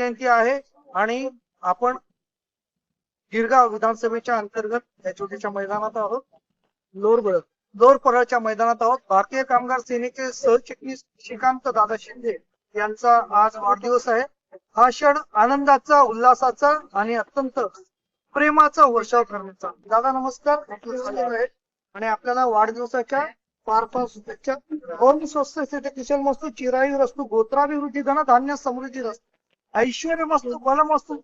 जयंती आहे आणि आपण गिरगाव विधानसभेच्या अंतर्गत या छोट्याच्या मैदानात आहोत. लोरबळ लोर परळच्या मैदानात आहोत. भारतीय कामगार सेनेचे सहचिटणीस श्रीकांत दादा शिंदे यांचा आज वाढदिवस आहे. हा क्षण आनंदाचा उल्हासाचा आणि अत्यंत प्रेमाचा वर्षाव करण्याचा दादा नमस्कार. आणि आपल्याला वाढदिवसाच्या फार फार शुभेच्छा. ओम स्वस्त स्थिती किशन मस्तू चिरायू रस्तू गोत्राभिवृद्धी धन धान्य समृद्धी रस्तू. ऐश्वर्य बलम असतो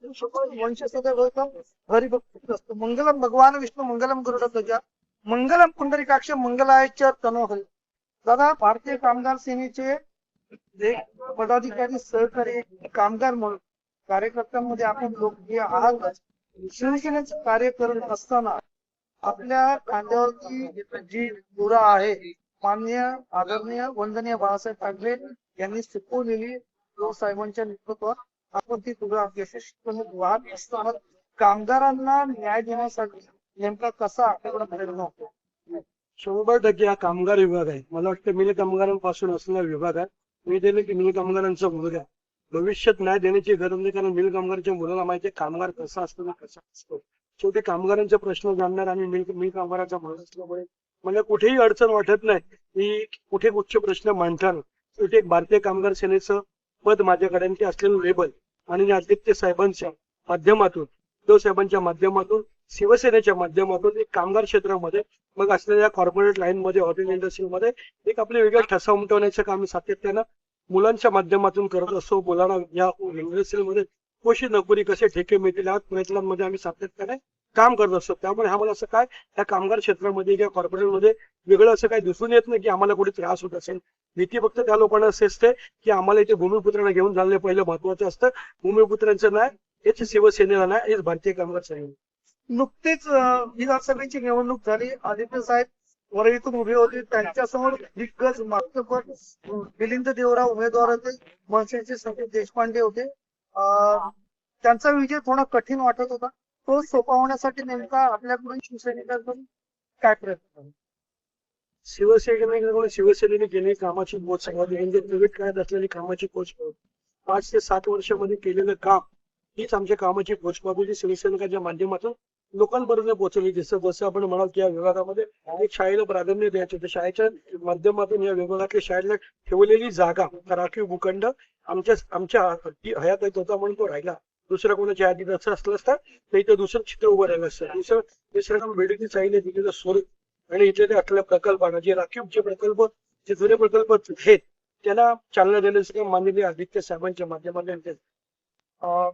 वंश सदैव होतं असतो. मंगलम भगवान विष्णू मंगलम गरुड ध्वजा. मंगलम पुंडरीकाक्ष मंगलायच तनोहरी. दादा भारतीय कामगार सेनेचे पदाधिकारी सहकारी कामगार म्हणून कार्यकर्त्यांमध्ये आपण लोकप्रिय आहात. शिवसेनेचं कार्य करत असताना आपल्या कांद्यावरती जी दुरा आहे मान्य आदरणीय वंदनीय बाळासाहेब ठाकरे यांनी शिकवलेली साहेबांच्या नेतृत्वात आपण ती तुरा यशस्वीपणे वाहत असताना कामगारांना न्याय देण्यासाठी नेमका कसा आपल्याकडे प्रयत्न होतो शंभर टक्के हा कामगार विभाग आहे. मला वाटतं मिल कामगारांपासून असलेला विभाग आहे. मी दिले की मिल कामगारांचा मुलगा भविष्यात न्याय देण्याची गरज नाही कारण मिल कामगारांच्या मुलाला माहिती कामगार कसा असतो ना कसा असतो शेवटी कामगारांचे प्रश्न जाणणार आणि मिल मिल कामगारांचा मुलगा असल्यामुळे मला कुठेही अडचण वाटत नाही. की कुठे उच्च प्रश्न मांडताना शेवटी एक भारतीय कामगार सेनेचं पद माझ्याकडे आणि ते असलेलं लेबल आणि आदित्य साहेबांच्या माध्यमातून उद्धव साहेबांच्या माध्यमातून शिवसेनेच्या माध्यमातून एक कामगार क्षेत्रामध्ये मग असलेल्या कॉर्पोरेट लाईन मध्ये हॉटेल इंडस्ट्रीमध्ये एक आपले वेगळा ठसा उमटवण्याचं काम सातत्यानं मुलांच्या माध्यमातून करत असतो. मुलांना या इंडस्ट्रीमध्ये कोशी नोकरी कसे ठेके मिळतील या प्रयत्नांमध्ये आम्ही सातत्याने काम करत असतो. त्यामुळे आम्हाला असं काय या कामगार क्षेत्रामध्ये किंवा कॉर्पोरेटमध्ये वेगळं असं काही दिसून येत नाही की आम्हाला कुठे त्रास होत असेल. भीती फक्त त्या लोकांना असे असते की आम्हाला इथे भूमिपुत्रांना घेऊन झालं पहिलं महत्वाचं असतं. भूमिपुत्रांचं नाही हेच शिवसेनेला नाही हेच भारतीय कामगार संघ नुकतीच विधानसभेची निवडणूक झाली. आदित्य साहेब वरळीतून उभे होते. त्यांच्यासमोर दिग्गज मागचं मिलिंद देवराव उमेदवार होते मनसेचे संदीप देशपांडे होते. अं, त्यांचा विजय थोडा कठीण वाटत होता. तो सोपावण्यासाठी नेमका आपल्याकडून शिवसैनिकांकडून काय प्रयत्न झाले? शिवसेनेकडून शिवसेनेने केलेली कामाची पोच सर्वाधिक म्हणजे नवीन काळात असलेली कामाची पोच पाच ते सात वर्षामध्ये केलेलं काम हीच आमच्या कामाची पोचपावती शिवसैनिकांच्या माध्यमातून लोकांपर्यंत पोहोचवली जसं जसं आपण म्हणाल की या विभागामध्ये अनेक शाळेला प्राधान्य द्यायचं तर शाळेच्या माध्यमातून या विभागातल्या शाळेला ठेवलेली जागा राखीव भूखंड आमच्या आमच्या हयात येत होता म्हणून तो राहिला. दुसऱ्या कोणाच्या यादीत असं असलं असतं तर इथं दुसरं चित्र उभं राहिलं असतं. दुसरं दुसऱ्या काम बेडकी दिलेलं स्वरूप. आणि इथे ते असलेल्या प्रकल्पांना जे राखीवचे प्रकल्प जे जुने प्रकल्प आहेत त्याला चालना देण्यासाठी काम माननीय आदित्य साहेबांच्या माध्यमातून अं,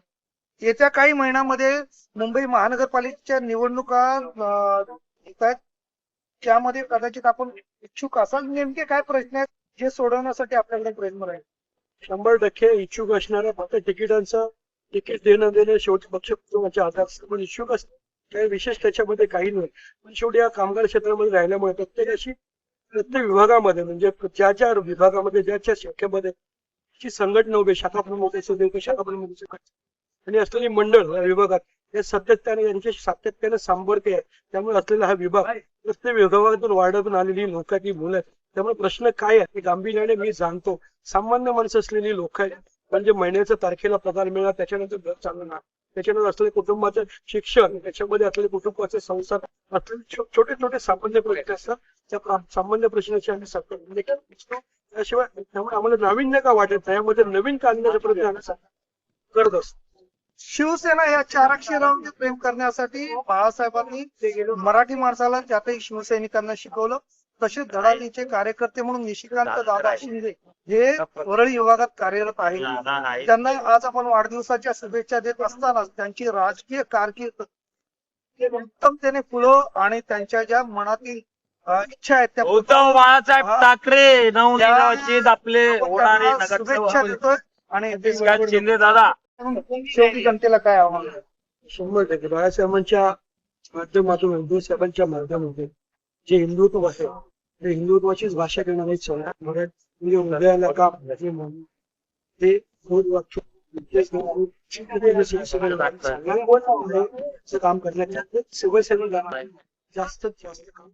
येत्या काही महिन्यामध्ये मुंबई महानगरपालिकेच्या निवडणुका त्यामध्ये कदाचित आपण इच्छुक असाल. नेमके काय प्रश्न आहेत जे सोडवण्यासाठी आपल्याकडे प्रयत्न राहील. शंभर टक्के इच्छुक असणाऱ्या फक्त तिकिटांचं तिकीट देणं देणं शेवटी पक्ष कुटुंबाच्या इच्छुक असतात विशेष त्याच्यामध्ये काही नाही. पण शेवटी या कामगार क्षेत्रामध्ये राहिल्यामुळे प्रत्येकाशी प्रत्येक विभागामध्ये म्हणजे ज्या ज्या विभागामध्ये ज्या ज्या शाखेमध्ये जी संघटना उभी शाखा प्रमुख असू शाखा प्रमुख. आणि असलेली मंडळ या विभागात हे सातत्याने यांचे सातत्याने संपर्क आहे. त्यामुळे असलेला हा विभाग प्रत्येक विभागातून वाढवून आलेली लोकांची मुलं आहेत. त्यामुळे प्रश्न काय आहे? गांभीर्याने मी जाणतो. सामान्य माणसं असलेली लोक आहेत. म्हणजे महिन्याचा तारखेला पगार मिळणार त्याच्यानंतर घर चालणार. त्याच्यानंतर असलेले कुटुंबाचं शिक्षण त्याच्यामध्ये असलेले कुटुंबाचे संसार असलेले छोटे छोटे सामान्य प्रश्न असतात. त्या सामान्य प्रश्नाची आम्ही सातत्याने म्हणजे त्याशिवाय त्यामुळे आम्हाला नाविन्य का वाटत नाही? यामध्ये नवीन काढण्याचा प्रयत्न आम्ही करत असतो. शिवसेना या चार अक्षरावरती प्रेम करण्यासाठी बाळासाहेबांनी मराठी माणसाला त्यातही शिवसैनिकांना शिकवलं तसेच धडाडीचे कार्यकर्ते म्हणून निशिकांत दादा शिंदे हे वरळी विभागात कार्यरत आहेत. त्यांना आज आपण वाढदिवसाच्या शुभेच्छा देत असताना त्यांची राजकीय कारकीर्द उत्तमतेने पुढं आणि त्यांच्या ज्या मनातील इच्छा आहेत त्या उद्धव बाळासाहेब हा. ठाकरे नवनिर्वाचित आपले शुभेच्छा नगरसेवक देतोय आणि शिंदे दादा. शेवटी जनतेला काय आव्हान शंभर टक्के. बाळासाहेबांच्या माध्यमातून उद्धव साहेबांच्या माध्यमातून जे हिंदुत्व आहे हिंदुत्वाचीच भाषा करणारे मराठी म्हणजे हृदयाला का हे म्हणून ते खोद वाक्य ते करून शिवसेनेला सांगण्याचं काम करण्याच्या शिवसेनेला जास्तीत जास्त काम